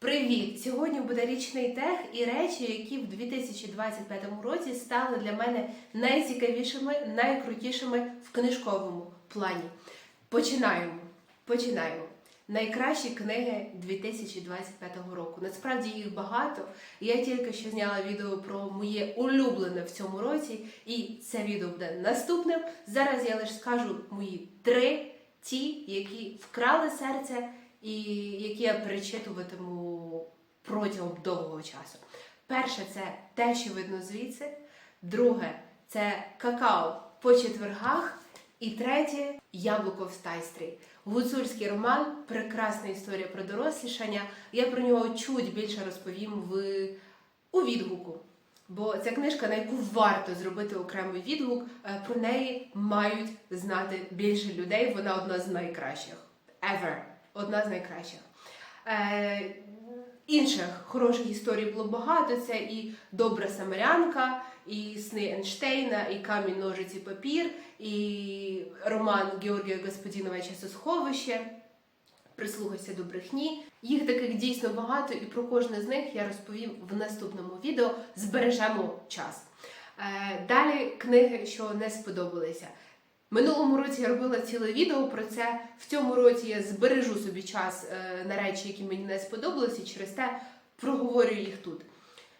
Привіт! Сьогодні буде річний тех і речі, які в 2025 році стали для мене найцікавішими, найкрутішими в книжковому плані. Починаємо. Починаємо. Найкращі книги 2025 року. Насправді їх багато. Я тільки що зняла відео про моє улюблене в цьому році, і це відео буде наступним. Зараз я лише скажу мої три ті, які вкрали серце і які я перечитуватиму протягом довгого часу. Перше це те, що видно звідси. Друге це какао по четвергах. І третє яблуко в стайстрі. Гуцульський роман, прекрасна історія про дорослішання. Я про нього чуть більше розповім в у відгуку. Бо ця книжка, на яку варто зробити окремий відгук, е, про неї мають знати більше людей. Вона одна з найкращих. Ever. Одна з найкращих. Е, інших хороших історій було багато. Це і Добра Самарянка, і Сни Ейнштейна, і Камінь, ножиці, папір, і роман Георгія Господіновича Сосховище. Прислухайся до брехні. Їх таких дійсно багато, і про кожне з них я розповім в наступному відео. Збережемо час. Е, далі книги, що не сподобалися. Минулому році я робила ціле відео про це. В цьому році я збережу собі час е, на речі, які мені не сподобалися, і через те проговорю їх тут.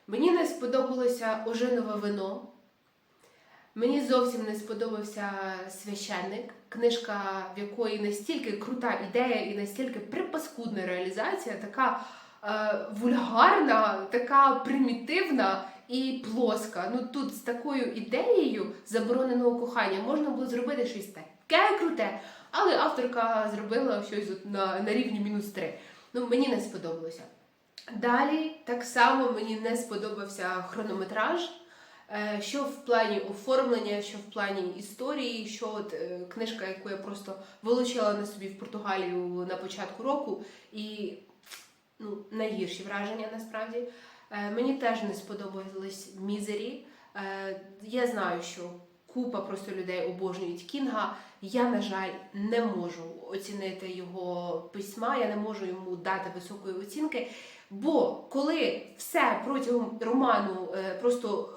Мені не сподобалося ожинове вино. Мені зовсім не сподобався священник, книжка, в якої настільки крута ідея і настільки припаскудна реалізація, така е, вульгарна, така примітивна і плоска. Ну тут з такою ідеєю забороненого кохання можна було зробити щось таке круте, але авторка зробила щось на, на рівні мінус 3. Ну, мені не сподобалося. Далі так само мені не сподобався хронометраж. Е, Що в плані оформлення, що в плані історії, що от е, книжка, яку я просто вилучила на собі в Португалію на початку року, і ну, найгірші враження насправді. Е, Мені теж не сподобались мізері. Е, Я знаю, що купа просто людей обожнюють Кінга. Я, на жаль, не можу оцінити його письма, я не можу йому дати високої оцінки. Бо коли все протягом роману е, просто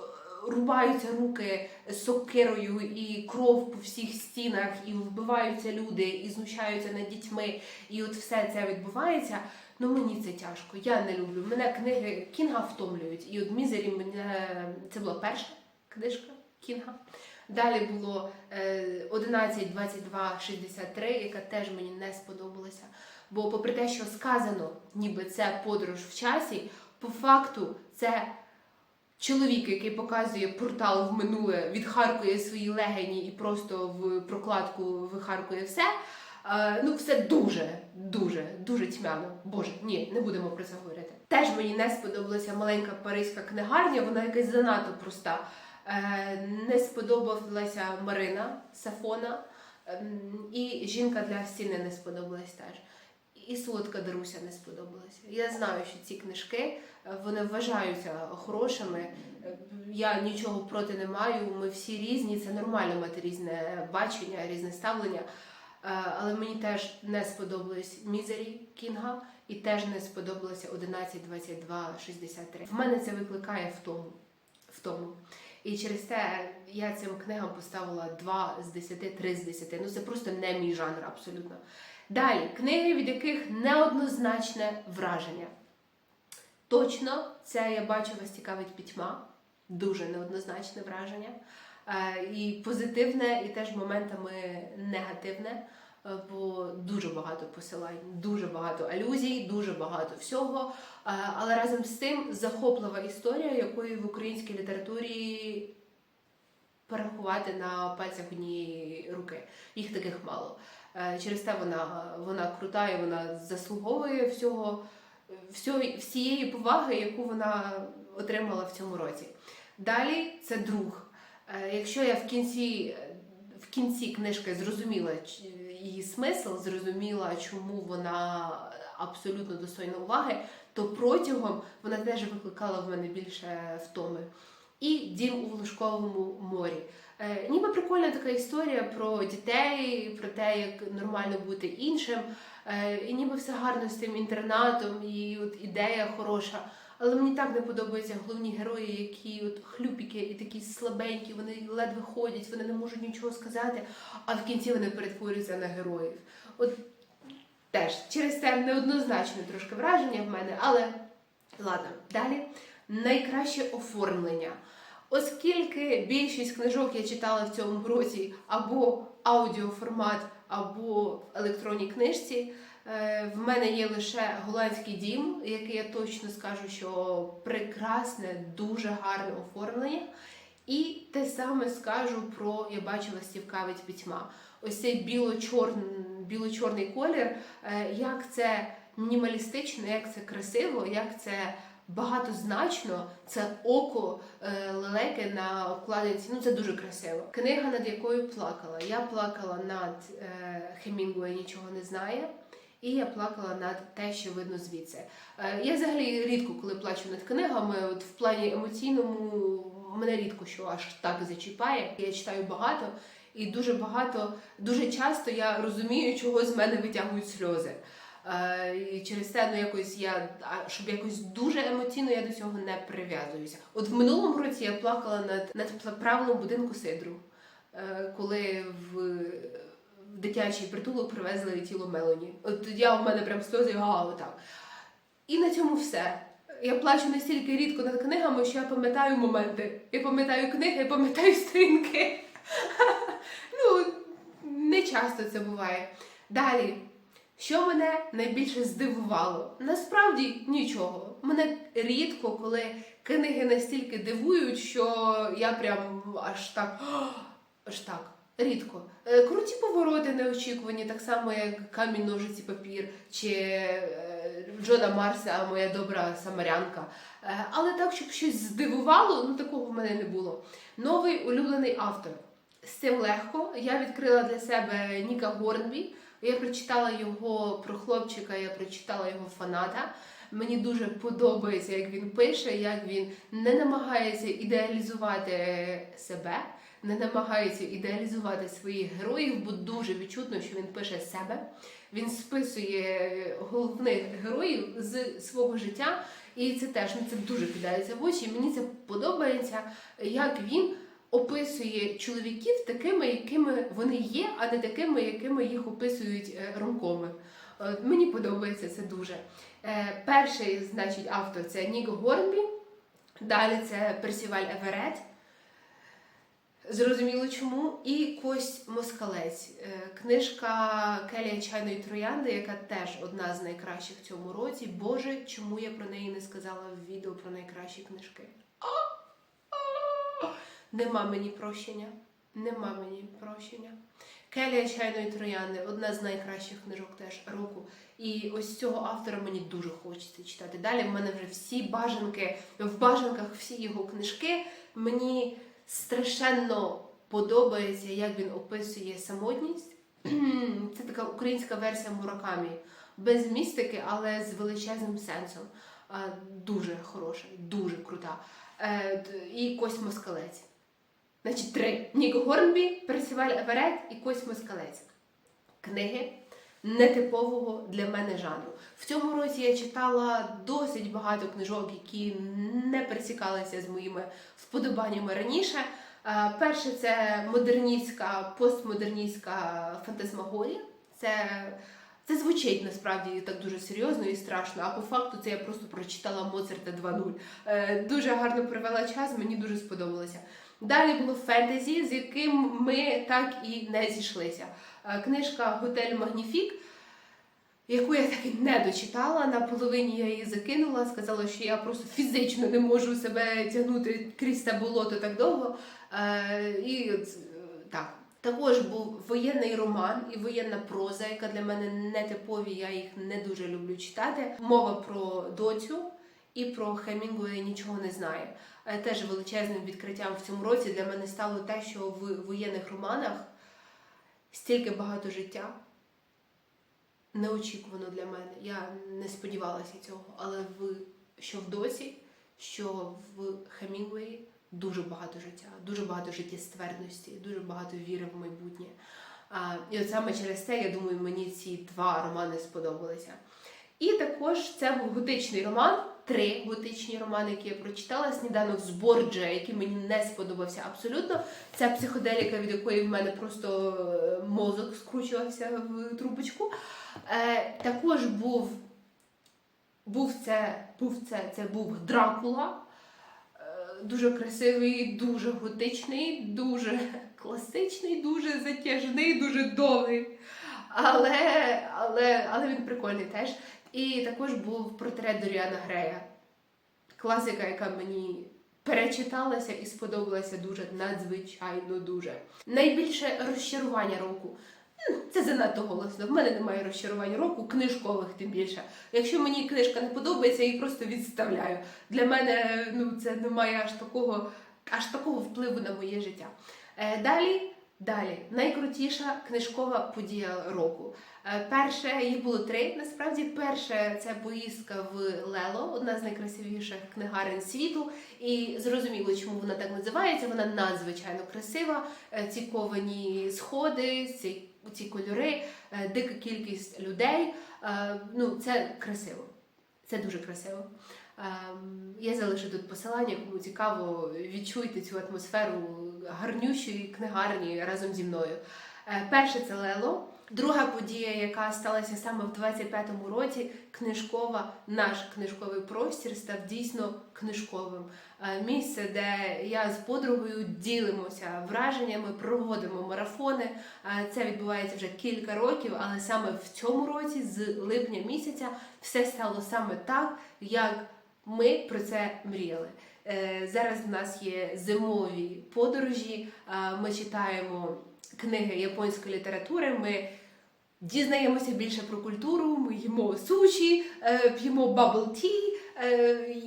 рубаються руки сокирою і кров по всіх стінах, і вбиваються люди, і знущаються над дітьми, і от все це відбувається. Ну мені це тяжко. Я не люблю. Мене книги Кінга втомлюють. І от Мізері мене це була перша книжка Кінга. Далі було е, 11, 22, 63, яка теж мені не сподобалася. Бо, попри те, що сказано, ніби це подорож в часі, по факту це чоловік, який показує портал в минуле, відхаркує свої легені і просто в прокладку вихаркує все. Ну, все дуже, дуже, дуже тьмяно. Боже, ні, не будемо про це говорити. Теж мені не сподобалася маленька паризька книгарня, вона якась занадто проста. Е, не сподобалася Марина Сафона, ем, і жінка для стіни не сподобалась теж. І солодка Даруся не сподобалася. Я знаю, що ці книжки е, вони вважаються хорошими. Е, Я нічого проти не маю. Ми всі різні. Це нормально мати різне бачення, різне ставлення. Е, Але мені теж не сподобалось Мізері Кінга і теж не сподобалося 11, 22, 63. В мене це викликає втому. втому. І через те я цим книгам поставила 2 з 10, 3 з 10. Ну це просто не мій жанр абсолютно. Далі, книги, від яких неоднозначне враження. Точно, це я бачу вас цікавить пітьма, дуже неоднозначне враження. Е, І позитивне, і теж моментами негативне, е, бо дуже багато посилань, дуже багато алюзій, дуже багато всього. Е, Але разом з тим захоплива історія, якої в українській літературі порахувати на пальцях однієї руки. Їх таких мало. Через те вона, вона крута і вона заслуговує всього, всієї поваги, яку вона отримала в цьому році. Далі це друг. Е, Якщо я в кінці, в кінці книжки зрозуміла її смисл, зрозуміла, чому вона абсолютно достойна уваги, то протягом вона теж викликала в мене більше втоми. і Дім у Волошковому морі. Е, ніби прикольна така історія про дітей, про те, як нормально бути іншим. Е, і ніби все гарно з тим інтернатом, і от ідея хороша. Але мені так не подобаються головні герої, які от хлюпіки і такі слабенькі, вони ледве ходять, вони не можуть нічого сказати, а в кінці вони перетворюються на героїв. От теж через це неоднозначне трошки враження в мене, але ладно, далі найкраще оформлення. Оскільки більшість книжок я читала в цьому році або аудіоформат, або в електронній книжці, в мене є лише голландський дім, який я точно скажу, що прекрасне, дуже гарне оформлення. І те саме скажу про я бачила стівкавець пітьма. Ось цей біло-чорний, біло-чорний колір, е, як це мінімалістично, як це красиво, як це багатозначно, це око е, лелеки на обкладинці. Ну це дуже красиво. Книга, над якою плакала. Я плакала над е, Хемінгуей нічого не знає. І я плакала над те, що видно звідси. Е, Я взагалі рідко, коли плачу над книгами, от в плані емоційному мене рідко що аж так зачіпає. Я читаю багато, і дуже багато, дуже часто я розумію, чого з мене витягують сльози. Е, І через це ну якось я щоб якось дуже емоційно я до цього не прив'язуюся. От в минулому році я плакала над над правилом будинку Сидру, е, коли в, дитячий притулок привезли тіло Мелоні. От я в мене прям сльози га, отак. І на цьому все. Я плачу настільки рідко над книгами, що я пам'ятаю моменти. Я пам'ятаю книги, я пам'ятаю сторінки. Ну, не часто це буває. Далі. Що мене найбільше здивувало? Насправді нічого. Мене рідко, коли книги настільки дивують, що я прям аж так. Аж так. Рідко. Е, Круті повороти неочікувані, так само як камінь, ножиці, папір, чи е, Джона Марса, моя добра самарянка. Е, Але так, щоб щось здивувало, ну такого в мене не було. Новий улюблений автор. З цим легко. Я відкрила для себе Ніка Горнбі. Я прочитала його про хлопчика, я прочитала його фаната. Мені дуже подобається, як він пише, як він не намагається ідеалізувати себе, не намагається ідеалізувати своїх героїв, бо дуже відчутно, що він пише себе. Він списує головних героїв з свого життя, і це теж ну, це дуже кидається в очі. Мені це подобається, як він описує чоловіків такими, якими вони є, а не такими, якими їх описують е, ромкоми. Е, Мені подобається це дуже. Е, Перший, значить, автор це Нік Горнбі, далі це Персіваль Еверет. Зрозуміло чому. І Кость Москалець. Е, Книжка Келія Чайної Троянди, яка теж одна з найкращих в цьому році. Боже, чому я про неї не сказала в відео про найкращі книжки? Нема мені прощення. Нема мені прощення. Келія чайної троянди одна з найкращих книжок теж року. І ось цього автора мені дуже хочеться читати. Далі в мене вже всі бажанки, в бажанках всі його книжки. Мені страшенно подобається, як він описує самотність. Це така українська версія Муракамі. Без містики, але з величезним сенсом. Дуже хороша, дуже крута. Е, І Кость Москалець. Значить, три. Нік Горнбі, Персіваль Еверет і Кость Москалець. Книги нетипового для мене жанру. В цьому році я читала досить багато книжок, які не пересікалися з моїми вподобаннями раніше. Е, Перше це модерністська, постмодерністська фантасмагорія. Це, це звучить насправді так дуже серйозно і страшно. А по факту це я просто прочитала Моцарта 2.0. Е, Дуже гарно провела час, мені дуже сподобалося. Далі було фентезі, з яким ми так і не зійшлися. Е, Книжка Готель Магніфік, яку я так і не дочитала. На половині я її закинула, сказала, що я просто фізично не можу себе тягнути крізь це болото так довго. Е, І е, так. Також був воєнний роман і воєнна проза, яка для мене не типові, я їх не дуже люблю читати. Мова про доцю і про Хемінгуея нічого не знає. Теж величезним відкриттям в цьому році для мене стало те, що в воєнних романах стільки багато життя. Неочікувано для мене. Я не сподівалася цього. Але в що в досі, що в Хемінгуеї дуже багато життя, дуже багато життєствердності, дуже багато віри в майбутнє. А, і от саме через це, я думаю, мені ці два романи сподобалися. І також це був готичний роман, три готичні романи, які я прочитала. Сніданок з Борджа, який мені не сподобався абсолютно. Це психоделіка, від якої в мене просто е, мозок скручувався в трубочку. Е, також був, був це, був це, це був Дракула. Е, Дуже красивий, дуже готичний, дуже класичний, дуже затяжний, дуже довгий. Але, але, але він прикольний теж. І також був портрет Доріана Грея. Класика, яка мені перечиталася і сподобалася дуже надзвичайно дуже. Найбільше розчарування року. Це занадто голосно. В мене немає розчарувань року, книжкових тим більше. Якщо мені книжка не подобається, я її просто відставляю. Для мене ну, це не має аж такого, аж такого впливу на моє життя. Е, далі, далі, найкрутіша книжкова подія року. Е, Перше, їх було три. Насправді, перше це поїздка в Лело, одна з найкрасивіших книгарень світу. І зрозуміло, чому вона так називається. Вона надзвичайно красива. Е, Ці ковані сходи, ці, ці кольори, е, дика кількість людей. Ну, це красиво. Це дуже красиво. Ем, Я залишу тут посилання, кому цікаво, відчуйте цю атмосферу гарнющої книгарні разом зі мною. Е, Перше це Лело. Друга подія, яка сталася саме в 25-му році, книжкова, наш книжковий простір став дійсно книжковим. Е, Місце, де я з подругою ділимося враженнями, проводимо марафони. Е, Це відбувається вже кілька років, але саме в цьому році, з липня місяця, все стало саме так, як ми про це мріяли. Е, Зараз в нас є зимові подорожі. е, Ми читаємо книги японської літератури. Ми дізнаємося більше про культуру. Ми їмо суші, е, п'ємо бабл ті,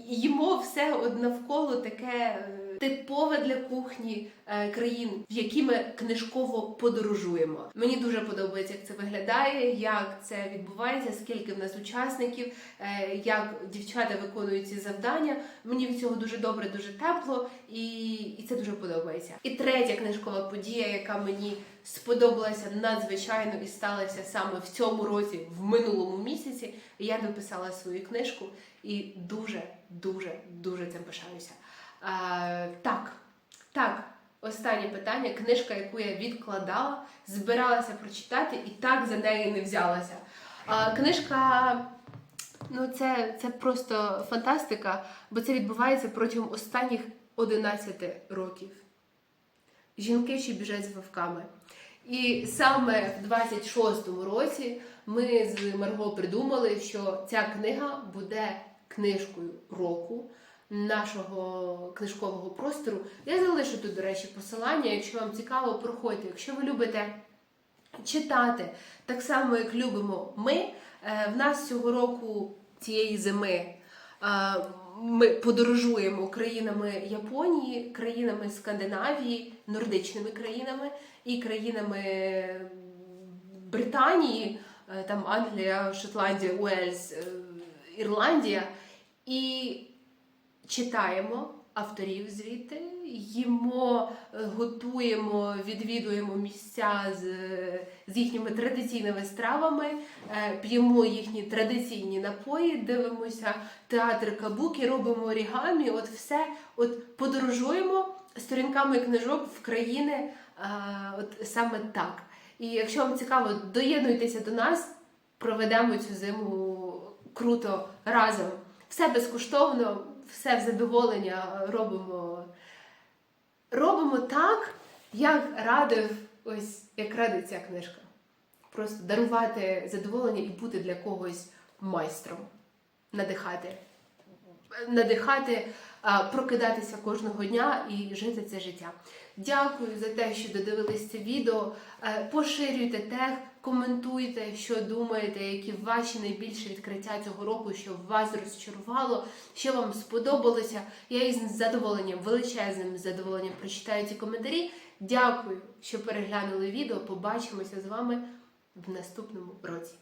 їмо все навколо таке. Типове для кухні е, країн, в які ми книжково подорожуємо. Мені дуже подобається, як це виглядає, як це відбувається, скільки в нас учасників, е, як дівчата виконують ці завдання. Мені від цього дуже добре, дуже тепло, і, і це дуже подобається. І третя книжкова подія, яка мені сподобалася надзвичайно і сталася саме в цьому році, в минулому місяці. Я дописала свою книжку і дуже, дуже, дуже цим пишаюся. А, так, так. Останнє питання, книжка, яку я відкладала, збиралася прочитати і так за неї не взялася. А, книжка, ну це, це просто фантастика, бо це відбувається протягом останніх 11 років. Жінки, що біжать з вовками. І саме в 26-му році ми з Марго придумали, що ця книга буде книжкою року нашого книжкового простору. Я залишу тут, до речі, посилання. Якщо вам цікаво, проходьте. Якщо ви любите читати так само, як любимо ми, е, в нас цього року цієї зими. е, Ми подорожуємо країнами Японії, країнами Скандинавії, нордичними країнами і країнами Британії, е, там Англія, Шотландія, Уельс, Ірландія. І читаємо авторів звідти, їмо, е, готуємо, відвідуємо місця з, з їхніми традиційними стравами, е, п'ємо їхні традиційні напої, дивимося театр кабуки, робимо орігамі, от все, от подорожуємо сторінками книжок в країни, е, от саме так. І якщо вам цікаво, доєднуйтеся до нас, проведемо цю зиму круто разом. Все безкоштовно, все в задоволення робимо. Робимо так, як радив, ось як радить ця книжка. Просто дарувати задоволення і бути для когось майстром, надихати. Надихати, прокидатися кожного дня і жити це життя. Дякую за те, що додивились це відео. Е, Поширюйте тег, коментуйте, що думаєте, які ваші найбільші відкриття цього року, що вас розчарувало, що вам сподобалося. Я із задоволенням, величезним задоволенням прочитаю ці коментарі. Дякую, що переглянули відео. Побачимося з вами в наступному році.